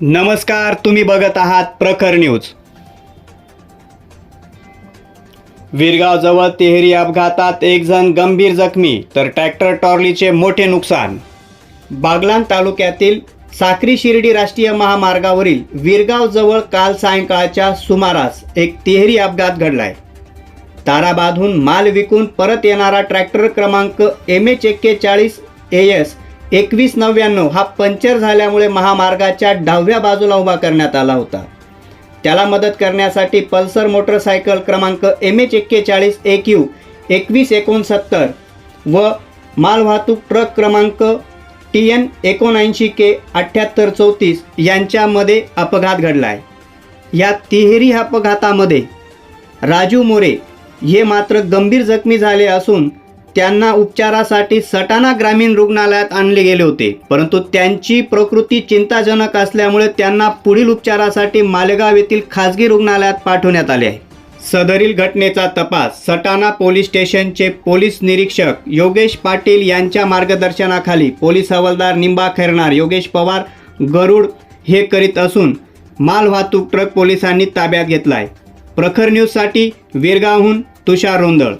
नमस्कार तुम्ही बघत आहात प्रखर न्यूज. विरगावजवळ तेहरी अपघातात एक जण गंभीर जखमी तर ट्रॅक्टर टॉर्लीचे मोठे नुकसान. बागलान तालुक्यातील साक्री शिर्डी राष्ट्रीय महामार्गावरील विरगावजवळ काल सायंकाळच्या सुमारास एक तिहेरी अपघात घडलाय. ताराबादहून माल विकून परत येणारा ट्रॅक्टर क्रमांक एम एच एक्केचाळीस ए एस एकवीस नव्याण्णव हा पंक्चर झाल्यामुळे महामार्गाच्या डाव्या बाजूला उभा करण्यात आला होता. त्याला मदत करण्यासाठी पल्सर मोटरसायकल क्रमांक एम एच एक्केचाळीस ए क्यू एकवीस एकोणसत्तर व मालवाहतूक ट्रक क्रमांक टी एन एकोणऐंशी के अठ्ठ्याहत्तर चौतीस यांच्यामध्ये अपघात घडला आहे या तिहेरी अपघातामध्ये राजू मोरे हे मात्र गंभीर जखमी झाले असून त्यांना उपचारासाठी सटाणा ग्रामीण रुग्णालयात आणले गेले होते. परंतु त्यांची प्रकृती चिंताजनक असल्यामुळे त्यांना पुढील उपचारासाठी मालेगाव येथील खासगी रुग्णालयात पाठवण्यात आले आहे. सदरील घटनेचा तपास सटाणा पोलीस स्टेशनचे पोलीस निरीक्षक योगेश पाटील यांच्या मार्गदर्शनाखाली पोलीस हवालदार निंबा खैरणार योगेश पवार गरुड हे करीत असून मालवाहतूक ट्रक पोलिसांनी ताब्यात घेतला आहे प्रखर न्यूजसाठी विरगावहून तुषार रोंदळ.